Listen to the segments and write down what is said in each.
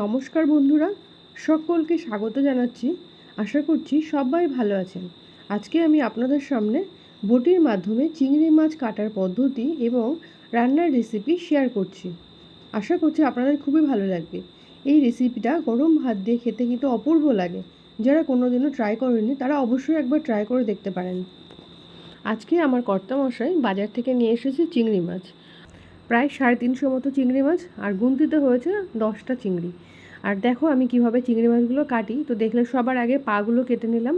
নমস্কার বন্ধুরা, সকলকে স্বাগত জানাচ্ছি। আশা করছি সবাই ভালো আছেন। আজকে আমি আপনাদের সামনে বটির মাধ্যমে চিংড়ি মাছ কাটার পদ্ধতি এবং রান্নার রেসিপি শেয়ার করছি। আশা করছি আপনাদের খুবই ভালো লাগবে। এই রেসিপিটা গরম ভাত দিয়ে খেতে কিন্তু অপূর্ব লাগে। যারা কোনোদিনও ট্রাই করেনি তারা অবশ্যই একবার ট্রাই করে দেখতে পারেন। আজকে আমার কর্তামশাই বাজার থেকে নিয়ে এসেছে চিংড়ি মাছ। প্রায় সাড়ে তিনশো মতো চিংড়ি মাছ, আর গুনতিতে হয়েছে দশটা চিংড়ি। আর দেখো আমি কীভাবে চিংড়ি মাছগুলো কাটি, তো দেখলে সবার আগে পাগুলো কেটে নিলাম,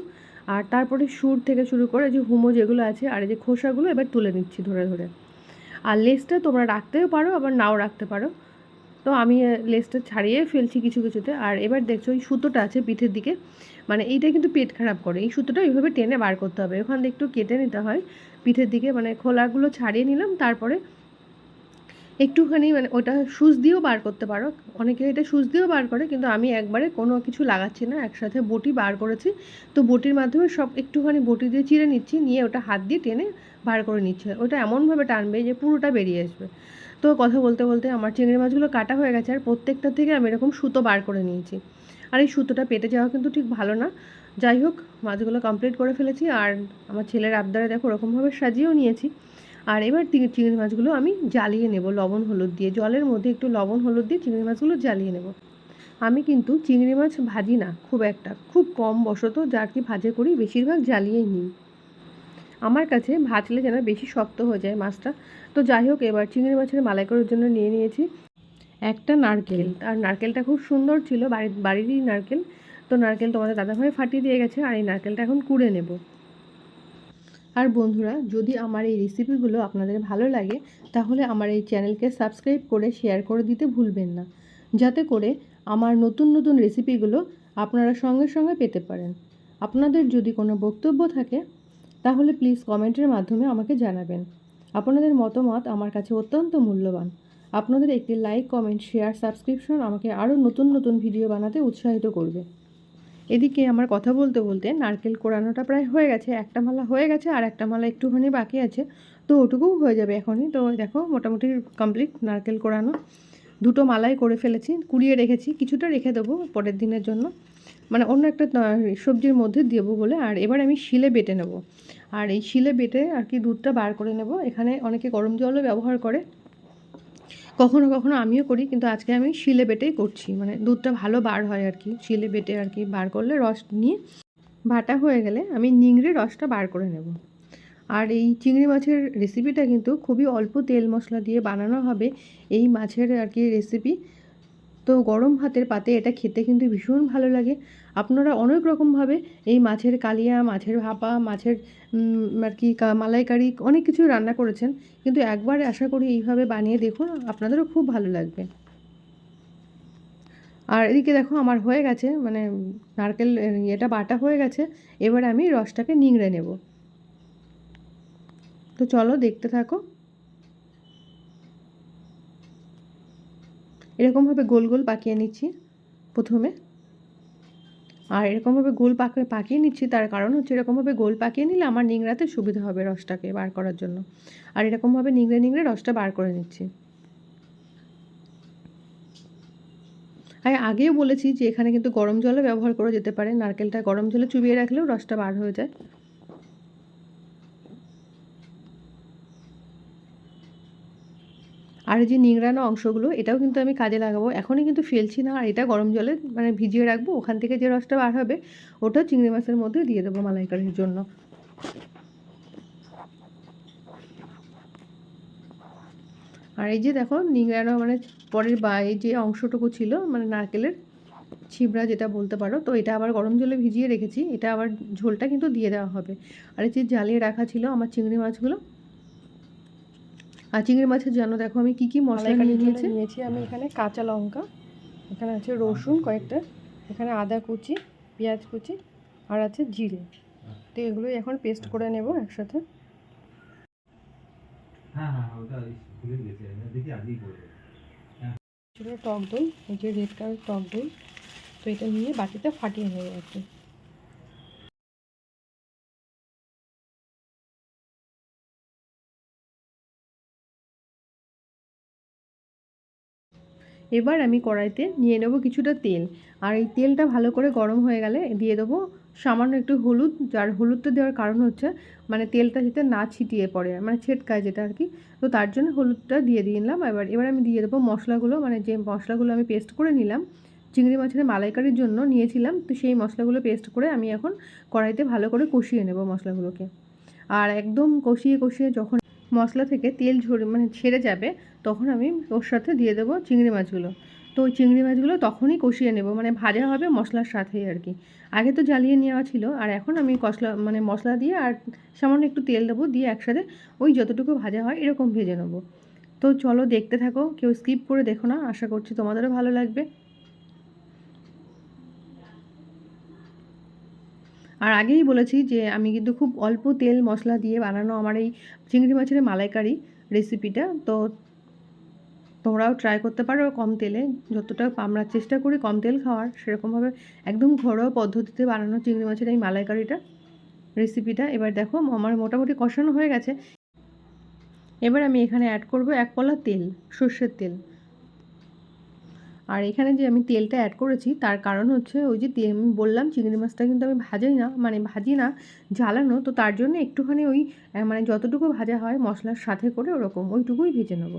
আর তারপরে সুর থেকে শুরু করে যে হুমো যেগুলো আছে, আর এই যে খোসাগুলো এবার তুলে নিচ্ছি ধরে ধরে। আর লেসটা তোমরা রাখতেও পারো, আবার নাও রাখতে পারো। তো আমি লেসটা ছাড়িয়ে ফেলছি কিছু কিছুতে, আর এবার দেখছ ওই সুতোটা আছে পিঠের দিকে মানে এইটা কিন্তু পেট খারাপ করে। এই সুতোটা এইভাবে টেনে বার করতে হবে। ওখান থেকে একটু কেটে নিতে হয় পিঠের দিকে মানে খোলাগুলো ছাড়িয়ে নিলাম, তারপরে একটুখানি মানে ওটা সুচ দিয়েও বার করতে পারো। অনেকে এটা সুচ দিয়েও বার করে, কিন্তু আমি একবারে কোনো কিছু লাগাচ্ছি না, একসাথে বটি বার করেছি। তো বটির মাধ্যমে সব একটুখানি বটি দিয়ে চিড়ে নিচ্ছি, নিয়ে ওটা হাত দিয়ে টেনে বার করে নিচ্ছে। ওটা এমনভাবে টানবে যে পুরোটা বেরিয়ে আসবে। তো কথা বলতে বলতে আমার চিংড়ি মাছগুলো কাটা হয়ে গেছে, আর প্রত্যেকটা থেকে আমি এরকম সুতো বার করে নিয়েছি। আর এই সুতোটা পেটে যাওয়া কিন্তু ঠিক ভালো না। যাই হোক, মাছগুলো কমপ্লিট করে ফেলেছি, আর আমার ছেলের আবদারে দেখো, ওরকমভাবে সাজিয়েও নিয়েছি। আর এবার চিংড়ি মাছগুলো আমি জ্বালিয়ে নেব লবণ হলুদ দিয়ে। জলের মধ্যে একটু লবণ হলুদ দিয়ে চিংড়ি মাছগুলো জ্বালিয়ে নেব। আমি কিন্তু চিংড়ি মাছ ভাজি না খুব একটা। খুব কম বশত যার কি ভাজে করি বেশিরভাগ জ্বালিয়েই নিই। আমার কাছে ভাজলে যেন বেশি শক্ত হয়ে যায় মাছটা। তো যাই হোক এবার চিংড়ি মাছের মালাই করার জন্য নিয়ে নিয়েছি একটা নারকেল। আর নারকেলটা খুব সুন্দর ছিল বাড়ির বাড়িরই নারকেল। তো নারকেল তোমাদের দাদাভাই ফাটিয়ে দিয়ে গেছে আর এই নারকেলটা এখন কুড়ে নেব। আর বন্ধুরা, যদি আমার এই রেসিপিগুলো আপনাদের ভালো লাগে, তাহলে আমার এই চ্যানেলকে সাবস্ক্রাইব করে শেয়ার করে দিতে ভুলবেন না। যাতে করে আমার নতুন নতুন রেসিপিগুলো আপনারা সঙ্গে সঙ্গে পেতে পারেন। আপনাদের যদি কোনো বক্তব্য থাকে, তাহলে প্লিজ কমেন্টের মাধ্যমে আমাকে জানাবেন। আপনাদের মতামত আমার কাছে অত্যন্ত মূল্যবান। আপনাদের একটি লাইক কমেন্ট শেয়ার সাবস্ক্রিপশন আমাকে আরও নতুন নতুন ভিডিও বানাতে উৎসাহিত করবে। এদিকে আমার কথা বলতে বলতে নারকেল কোড়ানোটা প্রায় হয়ে গেছে, একটা মালা হয়ে গেছে আর একটা মালা একটুখানি বাকি আছে। তো ওটুকুও হয়ে যাবে এখনই। তো দেখো, মোটামুটি কমপ্লিট নারকেল কোড়ানো দুটো মালাই করে ফেলেছি, কুড়িয়ে রেখেছি। কিছুটা রেখে দেবো পরের দিনের জন্য। মানে অন্য একটা সবজির মধ্যে দেবো বলে। আর এবার আমি শিলে বেটে নেব। আর এই শিলে বেটে আর কি দুধটা বার করে নেব। এখানে অনেকে গরম জলও ব্যবহার করে। কখনো কখনো আমিও করি, কিন্তু আজকে আমি শিলে বেটেই করছি। মানে দুধটা ভালো বার হয় আর কি। শিলে বেটে আর কি বার করলে রস নিয়ে ভাটা হয়ে গেলে আমি নিংড়ে রসটা বার করে নেব। আর এই চিংড়ি মাছের রেসিপিটা কিন্তু খুবই অল্প তেল মশলা দিয়ে বানানো হবে। এই মাছের আর কি রেসিপি তো গরম ভাতের পাতে এটা খেতে কিন্তু ভীষণ ভালো লাগে। আপনারা অনেক রকমভাবে এই মাছের কালিয়া, মাছের ভাপা, মাছের আর কি মালাইকারি অনেক কিছু রান্না করেছেন। কিন্তু একবার আশা করি এইভাবে বানিয়ে দেখুন, আপনাদেরও খুব ভালো লাগবে। আর এদিকে দেখো আমার হয়ে গেছে মানে নারকেল ইয়েটা বাটা হয়ে গেছে। এবার আমি রসটাকে নিংড়ে নেব। তো চলো দেখতে থাকো। এরকমভাবে গোল গোল পাকিয়ে নিচ্ছি প্রথমে। আর এরকমভাবে গোল পাকে, পাকিয়ে নিচ্ছি তার কারণ হচ্ছে এরকমভাবে গোল পাকিয়ে নিলে আমার নিংড়াতে সুবিধা হবে রসটাকে বার করার জন্য। আর এরকমভাবে নিংড়ে নিংড়ে রসটা বার করে নিচ্ছি। আর আগেও বলেছি যে এখানে কিন্তু গরম জলও ব্যবহার করা যেতে পারে। নারকেলটা গরম জলে চুবিয়ে রাখলেও রসটা বার হয়ে যায়। আর যে নিংড়ানো অংশগুলো, এটাও কিন্তু আমি কাজে লাগাবো। এখনই কিন্তু ফেলছি না, আর এটা গরম জলে মানে ভিজিয়ে রাখব, ওখান থেকে যে রসটা বার হবে, ওটা চিংড়ি মাছের মধ্যে দিয়ে দেবো মালাইকারির জন্য। আর এই যে দেখো, নিংড়ানো মানে পরের বা এই যে অংশটুকু ছিল মানে নারকেলের ছিবড়া যেটা বলতে পারো, তো এটা আবার গরম জলে ভিজিয়ে রেখেছি, এটা আবার ঝোলটা কিন্তু দিয়ে দেওয়া হবে। আর এই যে জ্বালিয়ে রাখা ছিল আমার চিংড়ি মাছগুলো আর চিংড়ি মাছের জন্য দেখো আমি কি কি মশলা নিয়ে নিয়েছি। নিয়েছি আমি এখানে কাঁচা লঙ্কা এখানে আছে রসুন কয়েকটা এখানে আদা কুচি পেঁয়াজ কুচি আর আছে জিরে। তো এগুলোই এখন পেস্ট করে নেব একসাথে। হ্যাঁ হ্যাঁ ওটা ভুলে গেছি আমি দেখি আগেই করব টক দই এই যে রেড কালার টক দই তো এটা নিয়ে বাটিতে ফাটিয়ে নেব আর কি এবার আমি কড়াইতে নিয়ে নেব কিছুটা তেল। আর এই তেলটা ভালো করে গরম হয়ে গেলে দিয়ে দেবো সামান্য একটু হলুদ। যার হলুদটা দেওয়ার কারণ হচ্ছে মানে তেলটা যাতে না ছিটিয়ে পড়ে মানে ছেটকায় যেটা আর কি। তো তার জন্য হলুদটা দিয়ে দিলাম এবার এবার আমি দিয়ে দেবো মশলাগুলো মানে যে মশলাগুলো আমি পেস্ট করে নিলাম, চিংড়ি মাছের মালাইকারির জন্য নিয়েছিলাম, তো সেই মশলাগুলো পেস্ট করে আমি এখন কড়াইতে ভালো করে কষিয়ে নেব মশলাগুলোকে। আর একদম কষিয়ে কষিয়ে যখন মশলা থেকে তেল ঝরে মানে ছেড়ে যাবে, তখন আমি ওর সাথে দিয়ে দেবো চিংড়ি মাছগুলো। তো ওই চিংড়ি মাছগুলো তখনই কষিয়ে নেব মানে ভাজা হবে মশলার সাথেই আর কি। আগে তো জ্বালিয়ে নেওয়া ছিল, আর এখন আমি কষলা মানে মশলা দিয়ে আর সামান্য একটু তেল দেবো, দিয়ে একসাথে ওই যতটুকু ভাজা হয় এরকম ভেজে নেব। তো চলো দেখতে থাকো, কেউ স্কিপ করে দেখো না, আশা করছি তোমাদেরও ভালো লাগবে। আর আগেই বলেছি যে আমি কিন্তু খুব অল্প তেল মশলা দিয়ে বানানো আমার এই চিংড়ি মাছের মালাইকারি রেসিপিটা তো তোমরাও ট্রাই করতে পারো কম তেলে। যতটা আমরা চেষ্টা করি কম তেল খাওয়ার, সেরকমভাবে একদম ঘরোয়া পদ্ধতিতে বানানো চিংড়ি মাছের এই মালাইকারিটা রেসিপিটা এবার দেখো, আমার মোটামুটি কষানো হয়ে গেছে। এবার আমি এখানে অ্যাড করব এক পলা তেল, সর্ষের তেল। আর এখানে যে আমি তেলটা অ্যাড করেছি, তার কারণ হচ্ছে ওই যে আমি বললাম চিংড়ি মাছটা কিন্তু আমি ভাজাই না মানে ভাজি না, জ্বালানো, তো তার জন্য একটুখানি ওই মানে যতটুকু ভাজা হয় মশলার সাথে করে ওরকম ওইটুকুই ভেজে নেব।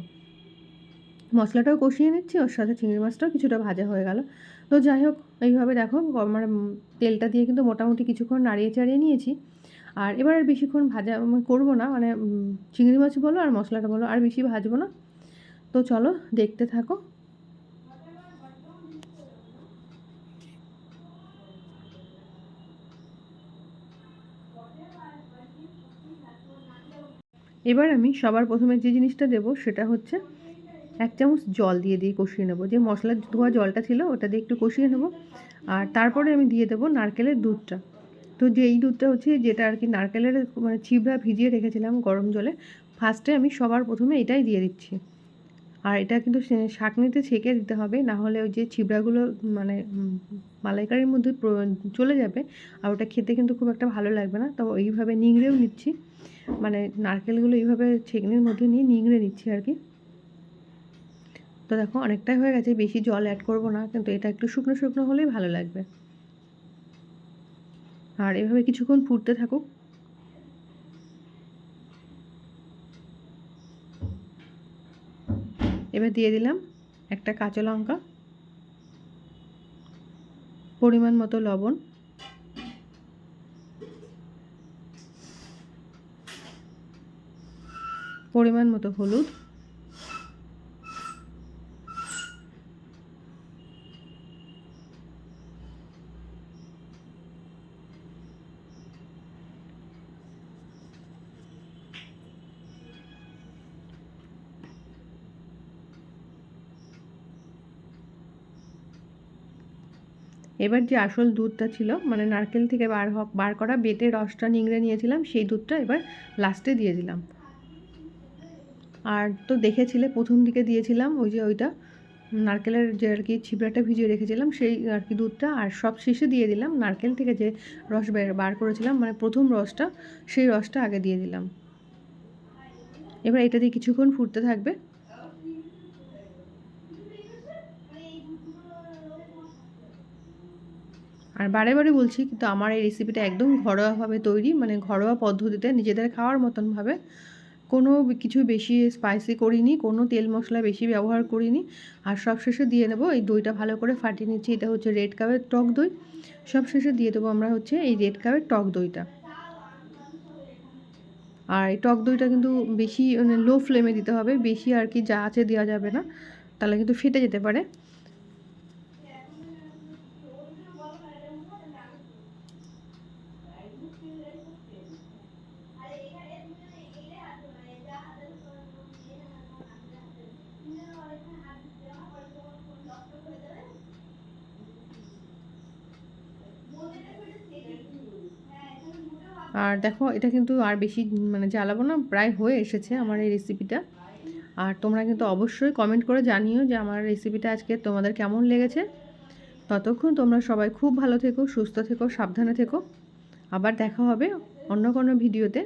মশলাটাও কষিয়ে নিচ্ছি, ওর সাথে চিংড়ি মাছটাও কিছুটা ভাজা হয়ে গেল। তো যাই হোক, এইভাবে দেখো মানে তেলটা দিয়ে কিন্তু মোটামুটি কিছুক্ষণ নাড়িয়ে চাড়িয়ে নিয়েছি। আর এবার আর বেশিক্ষণ ভাজা করব না মানে চিংড়ি মাছ বলো আর মশলাটা বলো, আর বেশি ভাজবো না। তো চলো, দেখতে থাকো। এবার আমি সবার প্রথমে যে জিনিসটা দেবো সেটা হচ্ছে এক চামচ জল দিয়ে দিয়ে কষিয়ে নেব। যে মশলার ধোয়া জলটা ছিল ওটা দিয়ে একটু কষিয়ে নেব। আর তারপরে আমি দিয়ে দেবো নারকেলের দুধটা। তো যে এই দুধটা হচ্ছে যেটা আর কি নারকেলের মানে ছিবড়া ভিজিয়ে রেখেছিলাম গরম জলে ফার্স্টে আমি সবার প্রথমে এটাই দিয়ে দিচ্ছি। আর এটা কিন্তু শাঁকনিতে ছেঁকে দিতে হবে, না হলে ওই যে ছিবড়াগুলো মানে মালাইকারির মধ্যে চলে যাবে, আর ওটা খেতে কিন্তু খুব একটা ভালো লাগবে না। তো এইভাবে নিংড়েও নিচ্ছি। মানে নারকেলগুলো এইভাবে ছেঁকনির মধ্যে নিয়ে নিংড়ে নিচ্ছি আর কি। তো দেখো অনেকটাই হয়ে গেছে, বেশি জল অ্যাড করব না, কিন্তু এটা একটু শুকনো শুকনো হলেই ভালো লাগবে। আর এভাবে কিছুক্ষণ ফুটতে থাকুক। এবার দিয়ে দিলাম একটা কাঁচা লঙ্কা, পরিমাণ মতো লবণ। পরিমাণ মতো হলুদ। এবার যে আসল দুধটা ছিল মানে নারকেল থেকে বার বার করা বেটে রসটা নিংড়ে নিয়েছিলাম, সেই দুধটা এবার লাস্টে দিয়ে দিলাম। আর তো দেখেছিলে, প্রথম দিকে দিয়েছিলাম ওই যে ওইটা, নারকেলের যে আর কি ছিবড়াটা ভিজিয়ে রেখেছিলাম, সেই আর কি দুধটা, আর সব শেষে দিয়ে দিলাম নারকেল থেকে যে রস বের- করেছিলাম মানে প্রথম রসটা, সেই রসটা আগে দিয়ে দিলাম। এবার এটা দিয়ে কিছুক্ষণ ফুটতে থাকবে। আর বারে বারে বলছি, কিন্তু আমার এই রেসিপিটা একদম ঘরোয়াভাবে তৈরি মানে ঘরোয়া পদ্ধতিতে নিজেদের খাওয়ার মতনভাবে। কোনো কিছু বেশি স্পাইসি করিনি, কোনো তেল মশলা বেশি ব্যবহার করিনি। আর সব শেষে দিয়ে নেব এই দইটা ভালো করে ফাটিয়ে নিচ্ছি, এটা হচ্ছে রেড কাপের টক দই। সব শেষে দিয়ে দেবো আমরা হচ্ছে এই রেড কাপের টক দইটা। আর এই টক দইটা কিন্তু বেশি মানে লো ফ্লেমে দিতে হবে, বেশি আর কি যা আছে দেওয়া যাবে না, তাহলে কিন্তু ফেটে যেতে পারে। আর দেখো, এটা কিন্তু আর বেশি মানে জ্বালাবো না, প্রায় হয়ে এসেছে আমার এই রেসিপিটা আর তোমরা কিন্তু অবশ্যই কমেন্ট করে জানিও যে আমার রেসিপিটা আজকে তোমাদের কেমন লেগেছে। ততক্ষণ তোমরা সবাই খুব ভালো থেকো, সুস্থ থেকো, সাবধানে থেকো। আবার দেখা হবে অন্য কোনো ভিডিওতে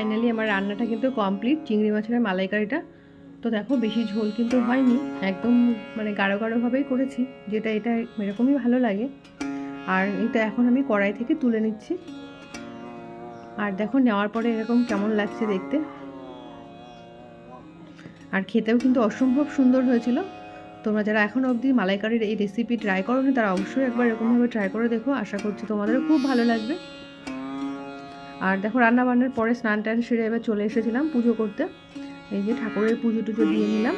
ফাইনালি আমার রান্নাটা কিন্তু কমপ্লিট। চিংড়ি মাছের মালাইকারিটা। তো দেখো, বেশি ঝোল কিন্তু হয়নি। একদম মানে গাঢ় গাঢ়ভাবেই করেছি, যেটা এটা এরকমই ভালো লাগে। আর এটা এখন আমি কড়াই থেকে তুলে নিচ্ছি। আর দেখো, নেওয়ার পরে এরকম কেমন লাগছে দেখতে। আর খেতেও কিন্তু অসম্ভব সুন্দর হয়েছিল। তোমরা যারা এখন অবধি মালাইকারির এই রেসিপি ট্রাই করোনি, তারা অবশ্যই একবার এরকমভাবে ট্রাই করে দেখো। আশা করছি তোমাদেরও খুব ভালো লাগবে। আর দেখো রান্না বান্নার পরে স্নান টান সেরে এবার চলে এসেছিলাম পুজো করতে। এই যে ঠাকুরের পুজো টুজো দিয়ে নিলাম।